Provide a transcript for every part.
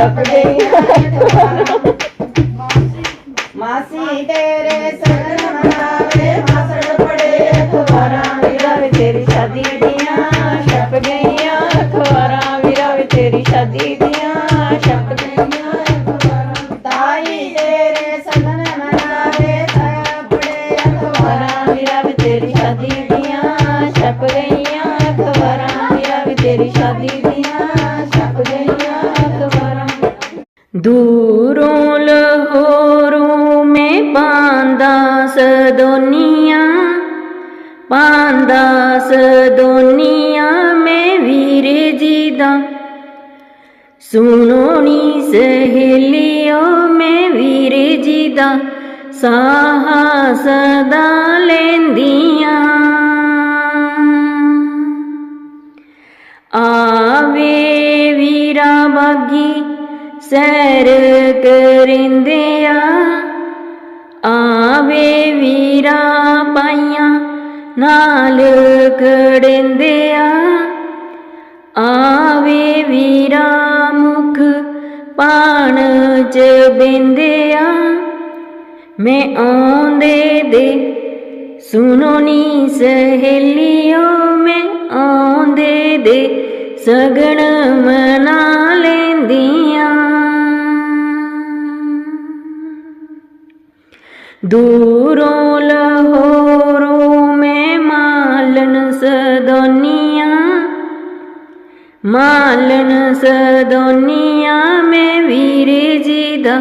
ਅਖਬਾਰਾਂ ਮਾਸੀ ਤੇਰੇ ਸਗਨ ਮਨਾਵੇ ਮਾਸੜ ਪੜੇ ਅਖਬਾਰਾਂ ਵੀਰਾ ਵੇ ਤੇਰੀ ਸ਼ਾਦੀ ਦੀਆਂ ਛਪ ਗਈਆਂ ਅਖਬਾਰਾਂ ਵੀਰਾ ਵੇ ਤੇਰੀ ਸ਼ਾਦੀ ਦੀਆਂ ਛਪ ਗਈਆਂ ਅਖਬਾਰਾਂ। ਤਾਈ ਤੇਰੇ ਸਗਨ ਮਨਾਵੇ ਤਾਇਆ ਪੜੇ ਅਖਬਾਰਾਂ। ਵੀਰਾ ਵੇ ਤੇਰੀ ਸ਼ਾਦੀ ਦੀਆਂ ਛਪ ਗਈਆਂ ਅਖਬਾਰਾਂ ਵੀਰਾ ਵੇ ਤੇਰੀ ਸ਼ਾਦੀ ਦੀਆਂ ਛਪ ਗਈਆਂ ਦੂਰੋਂ ਲਹੋਰੋਂ ਮੈਂ ਪਾਂਦਾ ਸਦੋਨੀਆਂ ਪਾਂਦਾ ਸਦੋਨੀਆਂ ਮੈਂ ਵੀਰ ਜੀ ਦਾ। ਸੁਣੋ ਨੀ ਸਹੇਲਿਓ, ਮੈਂ ਵੀਰ ਜੀ ਦਾ ਸਾਹਾ ਸਦਾ ਲੈਂਦੀਆਂ। ਆਵੇ ਵੀਰਾ ਬਾਗੀ स्या नाल वीर आवे वीरा मुख पान च बिंदिया। मैं आंदे दे सुनो नी सहेलियो मैं आंदे दे आं मना लेंदी। ਦੂਰੋਂ ਲਹੋਰੋਂ ਮੈਂ ਮਾਲਨ ਸਦੋਨੀਆਂ ਮਾਲਨ ਸਦੋਨੀਆਂ ਮੈਂ ਵੀਰ ਜੀ ਦਾ।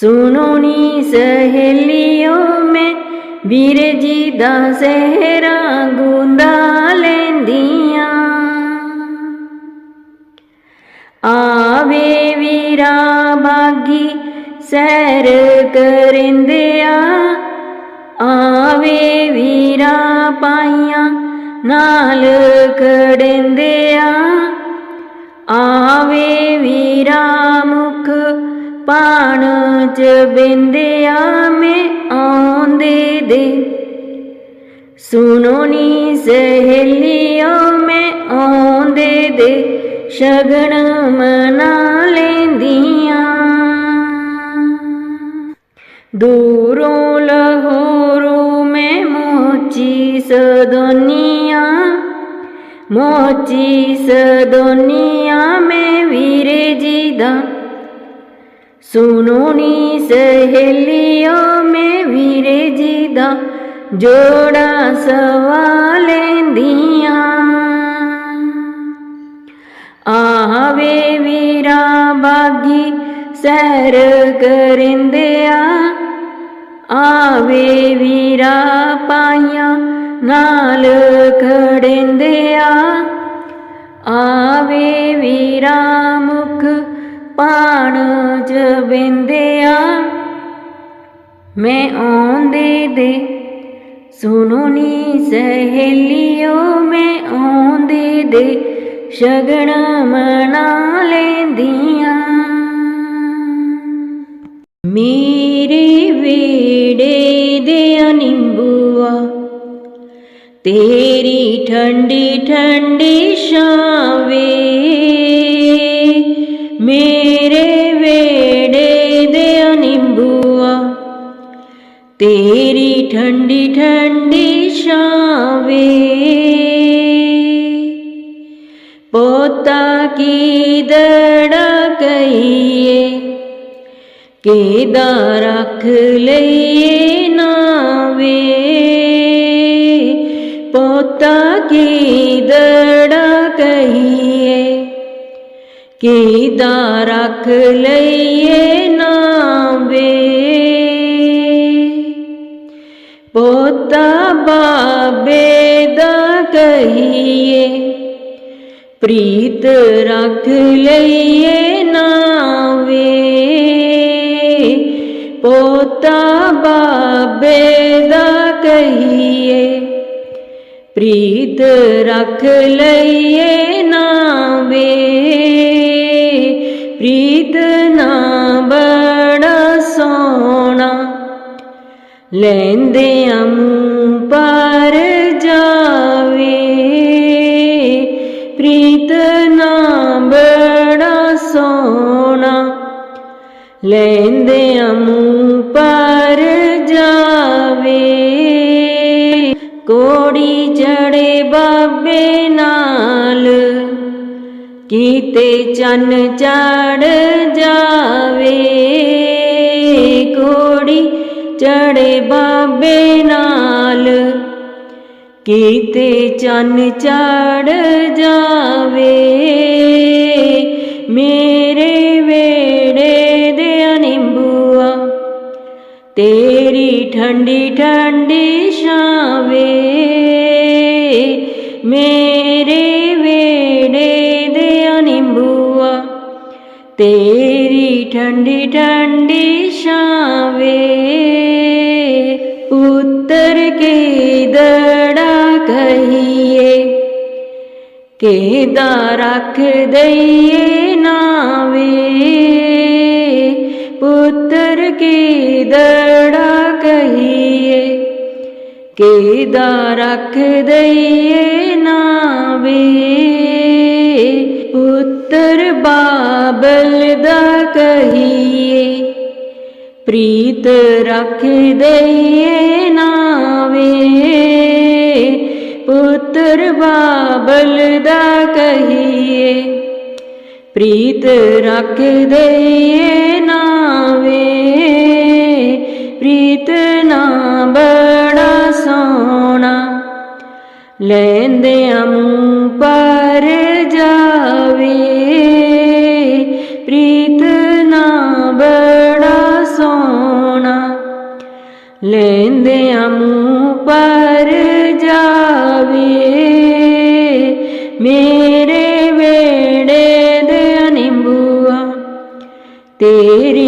ਸੁਣੋ ਨੀ ਸਹੇਲਿਓ, ਮੈਂ ਵੀਰ ਜੀ ਦਾ ਸਹਿਰਾ ਗੁੰਦਾ ਲੈਂਦੀਆਂ। ਆਵੇ ਵੀਰਾ ਬਾਗੀ सैर करिंदिया आवे वीरा पाइयां नाल कड़िंदिया। आवे वीरा मुख पाण च बिंदिया में आंदे दे। सुनो नी सहेलियों में आंदे दे। शगन मना लेंदियां। ਦੂਰੋਂ ਲਹੋਰੋਂ ਮੈਂ ਮੋਚੀ ਸਦੋਨੀਆਂ ਮੋਚੀ ਸਦੋਨੀਆਂ ਮੈਂ ਵੀਰੇ ਜੀ ਦਾ। ਸੁਣੋ ਨੀ ਮੈਂ ਵੀਰੇ ਜੀ ਦਾ ਜੋੜਾ ਸਵਾ ਲੈਂਦੀਆਂ। ਆਵੇ ਵੀਰਾ ਬਾਗੀ ਸੈਰ ਕਰਿੰਦਿਆ ਆਵੇ ਵੀਰਾ ਪਾਈਆਂ, ਨਾਲ ਖੜਿੰਦਿਆ। ਆਵੇ ਵੀਰਾ ਮੁਖ ਪਾਣ ਚ ਬਿੰਦਿਆ ਮੈਂ ਆਉਂਦੇ ਦੇ ਸੁਣੋ ਨੀ ਸਹੇਲਿਓ, ਮੈਂ ਆਉਂਦੇ ਦੇ ਸ਼ਗਨ ਮਨਾ ਲੈਂਦੀਆਂ। ਮੀ ਨਿੰਬੂਆ। ਤੇਰੀ ਠੰਡੀ ਠੰਡੀ ਛਾਵੇ ਮੇਰੇ ਵੇੜੇ ਦੇ ਨਿੰਬੂਆ। ਤੇਰੀ ਠੰਡੀ ਠੰਡੀ ਛਾਵੇ। ਪੋਤਾ ਕੀ ਦੜਾ ਕਈਏ ਕਿਦਾ ਰੱਖ ਲਈਏ ਪੋਤਾ ਕੀ ਦੜਾ ਕਹੀਏ? ਕਿਦਾ ਰੱਖ ਲਈਏ ਨਾਵੇ ਪੋਤਾ ਬਾਬੇ ਦਾ ਕਹੀਏ, ਪ੍ਰੀਤ ਰੱਖ ਲਈਏ ਨਾਵੇ ਪੋਤਾ ਬਾਬੇ ਦਾ ਕਹੀਏ ਪ੍ਰੀਤ ਰੱਖ प्रीत रख लइए नावे। प्रीत ना बड़ा सोना। लेंदे अमू पर जावे। प्रीत ना बड़ा सोना। लेंदे अमू पर जावे। कोड़ी ਬਾਬੇ ਨਾਲ ਕੀਤੇ ਚੰਨ ਚੜ ਜਾਵੇ ਕੋੜੀ ਚੜੇ ਬਾਬੇ ਨਾਲ ਕੀਤੇ ਚੰਨ ਚੜ ਜਾਵੇ, ਮੇਰੇ ਵੇੜੇ ਦੇ ਨਿੰਬੂਆ ਤੇਰੀ ਠੰਡੀ ਠੰਡੀ तेरी ठंडी ठंडी शावे उत्तर के दड़ा कहिए केदा रख दइए नावे पुत्र के दड़ा कहिए केदा रख दइए नावे। ਬਾਬਲ ਦਾ ਕਹੀਏ, ਪ੍ਰੀਤ ਰੱਖ ਦਈਏ ਨਾਵੇ ਪੁੱਤਰ ਬਾਬਲ ਦਾ ਕਹੀਏ, ਪ੍ਰੀਤ ਰੱਖ ਦਈਏ ਨਾਵੇ ਪ੍ਰੀਤ ਨਾ ਬੜਾ ਸੋਣਾ ਲੈਂਦੇ ਮੂੰਹ ਪਰ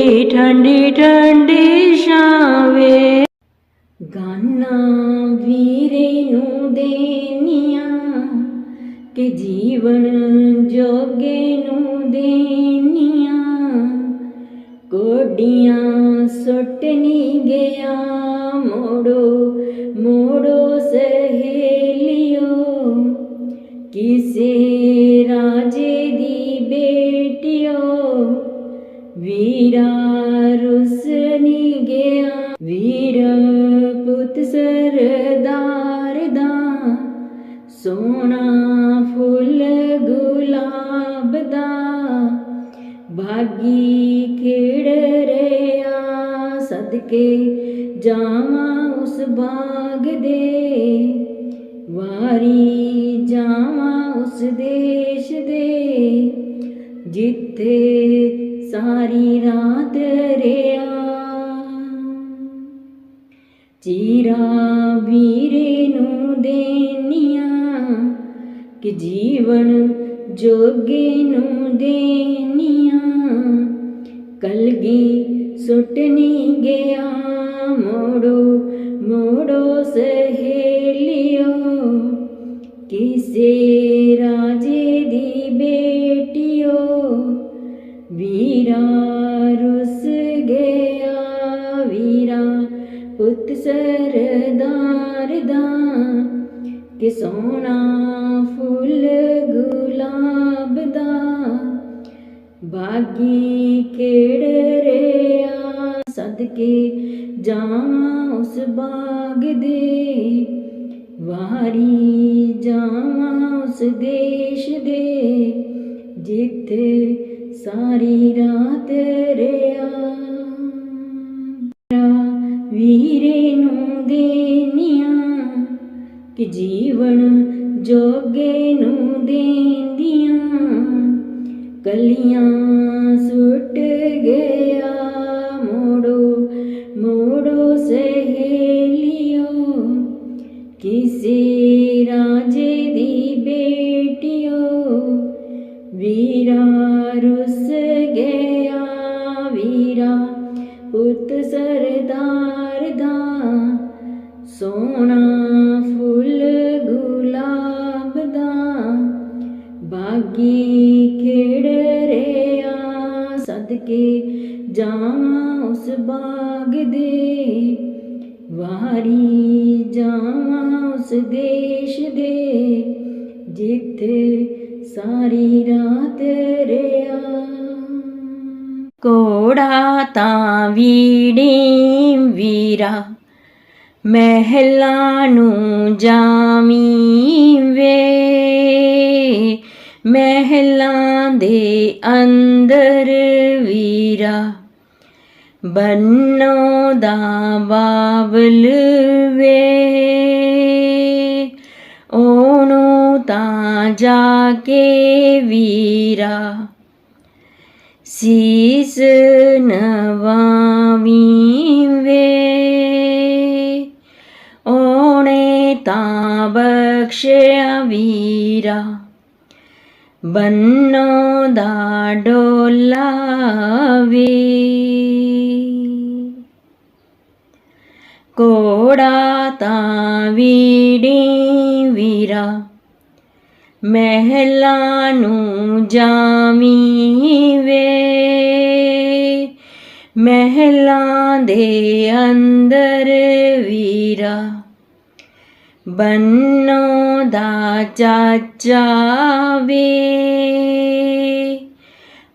ਠੰਡੀ ਠੰਡੀ ਛਾਵੇ। ਗਾਨਾ ਵੀਰੇ ਨੂੰ ਦੇਨੀਆਂ ਕਿ ਜੀਵਨ ਜੋਗੇ ਨੂੰ ਦੇਨੀਆਂ। ਕੋਡੀਆਂ ਸੁੱਟਣੀ ਗਿਆ, ਮੋੜੋ ਮੋੜੋ ਸਹੇਲਿਓ। ਕਿਸੇ ਬਾਗ ਦੇ ਵਾਰੀ ਜਾਵਾਂ ਉਸ ਦੇਸ਼ ਦੇ, ਜਿੱਥੇ ਸਾਰੀ ਰਾਤ ਰਿਆ। ਚੀਰਾ ਵੀਰੇ ਨੂੰ ਦੇਨੀਆਂ, ਕਿ ਜੀਵਨ ਜੋਗੇ ਨੂੰ ਦੇਨੀਆਂ। ਕਲਗੀ ਸੁਟਨੀ ਗਿਆ ਮੋੜੋ ਮੋੜੋ ਸਹੇਲਿਓ ਕਿਸੇ ਰਾਜੇ ਦੀ ਬੇਟਿਓ ਵੀਰਾ ਰੁਸ ਗਿਆ ਵੀਰਾ ਪੁੱਤ ਸਰਦਾਰ ਦਾ ਕਿ ਸੋਹਣਾ ਫੁੱਲ ਗੁਲਾਬ ਦਾ ਬਾਗੀ ਕੇ ਸਦਕੇ ਜਾਵਾਂ ਉਸ ਬਾਗ ਦੇ। ਵਾਰੀ ਜਾਵਾਂ ਉਸ ਦੇਸ਼ ਦੇ, ਜਿੱਥੇ ਸਾਰੀ ਰਾਤ ਰਿਆ। ਵੀਰੇ ਨੂੰ ਦੇਨੀਆਂ, ਕਿ ਜੀਵਨ ਜੋਗੇ ਨੂੰ ਦੇਂਦੀਆਂ। ਕਲੀਆਂ ਸੁੱਟ ਗਿਆ। जे राजे दी बेटियो वीरा रुस गया वीरा पुत सरदार दा सोना ਸਾਰੀ ਰਾਤ ਰਿਆ। ਕੋੜਾ ਤਾਂ ਵੀੜੀ ਵੀਰਾ, ਮਹਿਲਾਂ ਨੂੰ ਜਾਮੀ ਵੇ। ਮਹਿਲਾਂ ਦੇ ਅੰਦਰ ਵੀਰਾ, ਬੰਨੋ ਦਾ ਬਾਬਲ ਵੇ। ਤਾਂ ਜਾ ਕੇ ਵੀਰਾ ਸੀਸ ਨਵਾਵੀਂ ਵੇ ਉਹਨੇ ਤਾਂ ਬਖਸ਼ਿਆ ਵੀਰਾ ਬੰਨੋ ਦਾ ਡੋਲਾ ਵੇ ਕੋੜਾ ਤਾਂ ਵੀੜੀ ਵੀਰਾ ਮਹਿਲਾ ਨੂੰ ਜਾਮੀ ਵੇ। ਮਹਿਲਾਂ ਦੇ ਅੰਦਰ ਵੀਰਾ ਬੰਨੋ ਦਾ ਚਾਚਾ ਵੇ।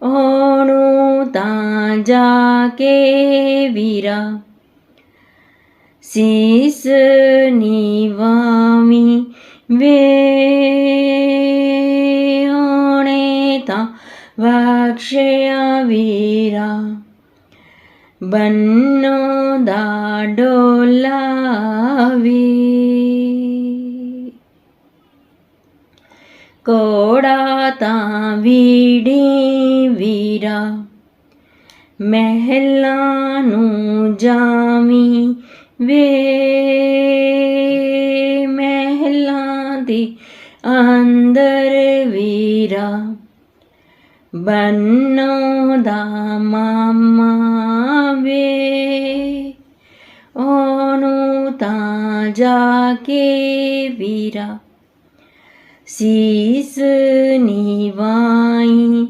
ਉਹਨੂੰ ਤਾਂ ਜਾ ਕੇ ਵੀਰਾ ਸੀਸ ਨਿਵਾਵੀ ਵੇ। ਬਖਸ਼ਿਆ ਵੀਰਾ, ਬੰਨੋ ਦਾ ਡੋਲਾ ਵੇ। ਕੋੜਾ ਤਾਂ ਵੀੜੀ ਵੀਰਾ, ਮਹਿਲਾਂ ਨੂੰ ਜਾਮੀ ਵੇ। ਮਹਿਲਾਂ ਦੀ ਅੰਦਰ ਵੀਰਾ ਬੰਨੋ ਦਾ ਮਾਮਾ ਵੇ ਉਹਨੂੰ ਤਾਂ ਜਾ ਕੇ ਵੀਰਾ ਸੀਸ ਨਿਵਾਈ